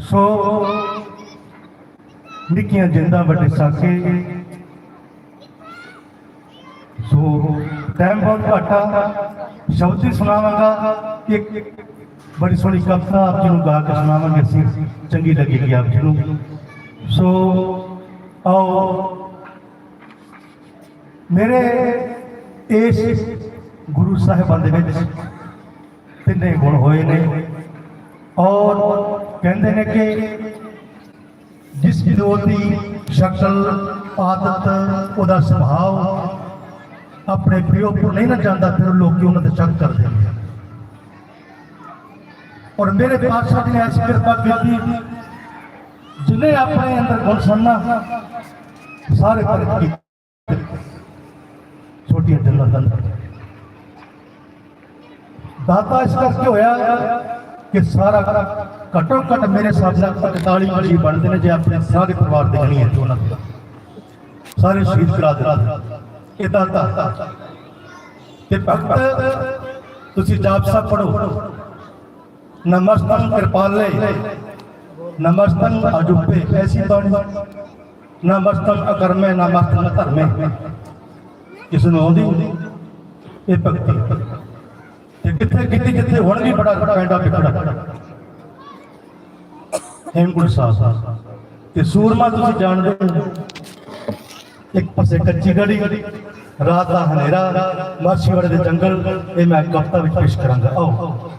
ਸੋ ਨਿੱਕੀਆਂ ਜਿੰਦਾਂ ਵੱਡੇ ਸਾਕੇ ਸੋ ਟਾਈਮ ਬਹੁਤ ਘਾਟਾ ਸ਼ਬਦ ਹੀ ਸੁਣਾਵਾਂਗਾ। ਇੱਕ ਬੜੀ ਸੋਹਣੀ ਕਵਿਤਾ ਆਪ ਜੀ ਨੂੰ ਗਾ ਕੇ ਸੁਣਾਵਾਂਗੇ ਅਸੀਂ। ਚੰਗੀ ਲੱਗੇਗੀ ਆਪ ਜੀ ਨੂੰ। ਸੋ ਆਓ, ਮੇਰੇ ਇਸ ਗੁਰੂ ਸਾਹਿਬਾਂ ਦੇ ਵਿੱਚ ਤਿੰਨੇ ਗੁਣ ਹੋਏ ਨੇ। ਔਰ ਕਹਿੰਦੇ ਨੇ ਕਿ ਜਿਸ ਵਿਰੋਧ ਦੀ ਸ਼ਕਲ, ਆਦਤ, ਉਹਦਾ ਸੁਭਾਅ ਆਪਣੇ ਪਿਓ ਉੱਪਰ ਨਹੀਂ ਨਾ ਜਾਂਦਾ, ਫਿਰ ਲੋਕੀ ਉਹਨਾਂ ਤੇ ਸ਼ੱਕ ਕਰਦੇ ਨੇ। ਔਰ ਮੇਰੇ ਪਾਤਸ਼ਾਹ ਨੇ ਐਸੀ ਕਿਰਪਾ ਕੀਤੀ, ਜਿਨੇ ਆਪਣੇ ਅੰਦਰ ਗੁਣ ਸੰਨਾ ਸਾਰੇ ਪ੍ਰਗਟ ਕੀਤੇ। ਛੋਟੀਆਂ ਜੰਨਤਾਂ ਅੰਦਰ। ਦਾਤਾ ਇਸ ਕਰਕੇ ਹੋਇਆ ਕਿ ਸਾਰਾ ਘੱਟੋ ਘੱਟ ਮੇਰੇ ਹਿਸਾਬ ਨਾਲ 45 ਜੀ ਬਣਦੇ ਨੇ ਜੇ ਆਪਣੇ ਸਾਰੇ ਪਰਿਵਾਰ ਦੇ ਗਣੀ ਹੈ ਉਹਨਾਂ ਦਾ। ਸਾਰੇ ਸ਼ਹੀਦ ਕਰਾ ਦਿੱਤੇ ਇਹ ਦਾਤਾ ਤੇ ਭਗਤ, ਤੁਸੀਂ ਜਾਪ ਪੜੋ ਨਮਸਤੰ ਕਿਰਪਾਲੇ। ਨਮਸਤੰ ਅਜੁਪੇ ਐਸੀ ਬਾਣੀ ਨਮਸਤੰ ਅਕਰਮੇ, ਨਮਸਤੰ ਧਰਮੇ। ਕਿਸ ਨੂੰ ਆਉਂਦੀ ਇਹ ਭਗਤੀ। ਤੇ ਕਿੱਥੇ ਕਿੱਥੇ ਕਿੱਥੇ ਹੁਣ ਵੀ ਬੜਾ ਪੈਂਡਾ ਵਿਕੜਾ ਹੇਮਕੁੰਟ ਸਾਹਿਬ। ਤੇ ਸੂਰਮਾ ਤੁਸੀਂ ਜਾਣਦੇ ਹੋ, ਇੱਕ ਪਾਸੇ ਕੱਚੀ ਗੜੀ ਰਾਤ ਦਾ ਹਨੇਰਾ, ਮਾਛੀਵਾੜੇ ਦੇ ਜੰਗਲ, ਇਹ ਮੈਂ ਕਵਿਤਾ ਵਿੱਚ ਪੇਸ਼ ਕਰਾਂਗਾ। ਆਓ।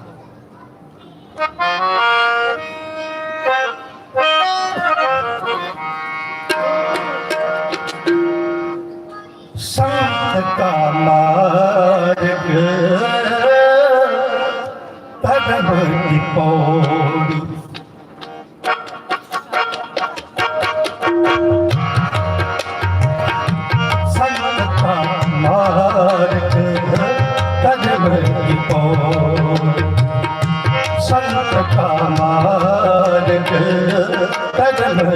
ਸੰਤ ਕਾ ਮਾਰਗ ਧਰਮ ਦੀ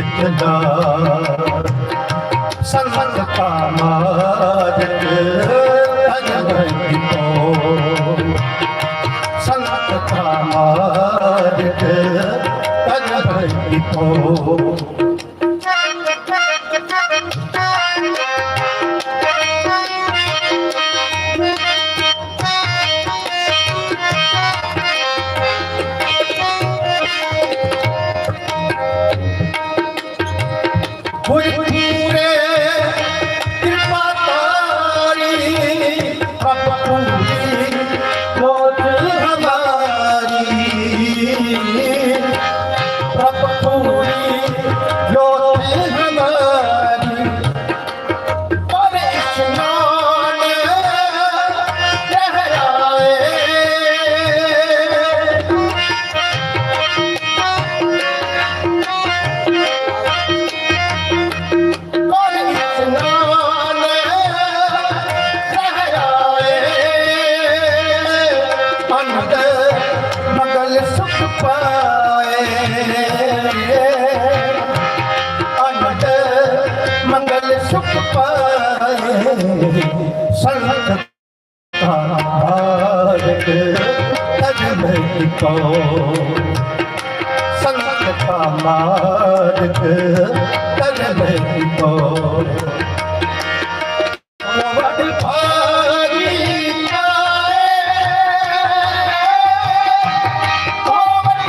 ਪੌੜੀ ਸੰਗਤ ਕਾ ਮਾਰਗ ਅਜਗਈ ਤੋ ਪਾਏ ਸੰਤ ਕਾਰਕ ਅਜਮੈ ਕੋ ਸੰਤ ਕਾ ਮਾਰਗ ਤਜਮੈ ਕੋ ਵਡ ਭਾਰੀ ਪਾਏ ਕੋਵਡ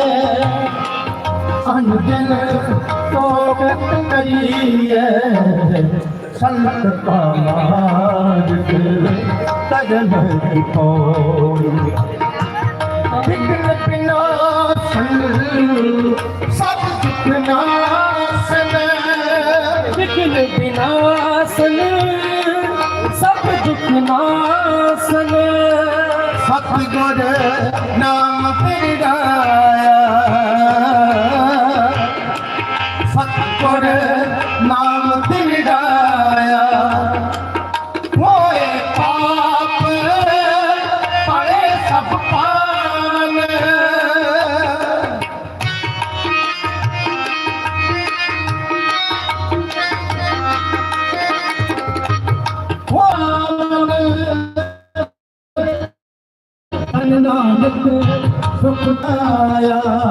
ਅਨੰਦਨ ਸੋਗਤ ਕਰੀਏ ਸੰਤ ਪਾਮਾਦ ਤਜਨ ਕੀ ਪੋੜੀ ਵਿਗਨ ਪਿਨਾਸਨ ਸਭ ਦੁਖ ਨਾਸਨ ਵਿਘਨ ਵਿਨਾਸ਼ਨ ਸਭ ਦੁਖ ਨਾਸ਼ਨ ਸਤਿਗੁਰ ਨਾਮ ਪਿਰਗਾਇਆ ਨਾਨਕ ਸੁਖ ਆਇਆ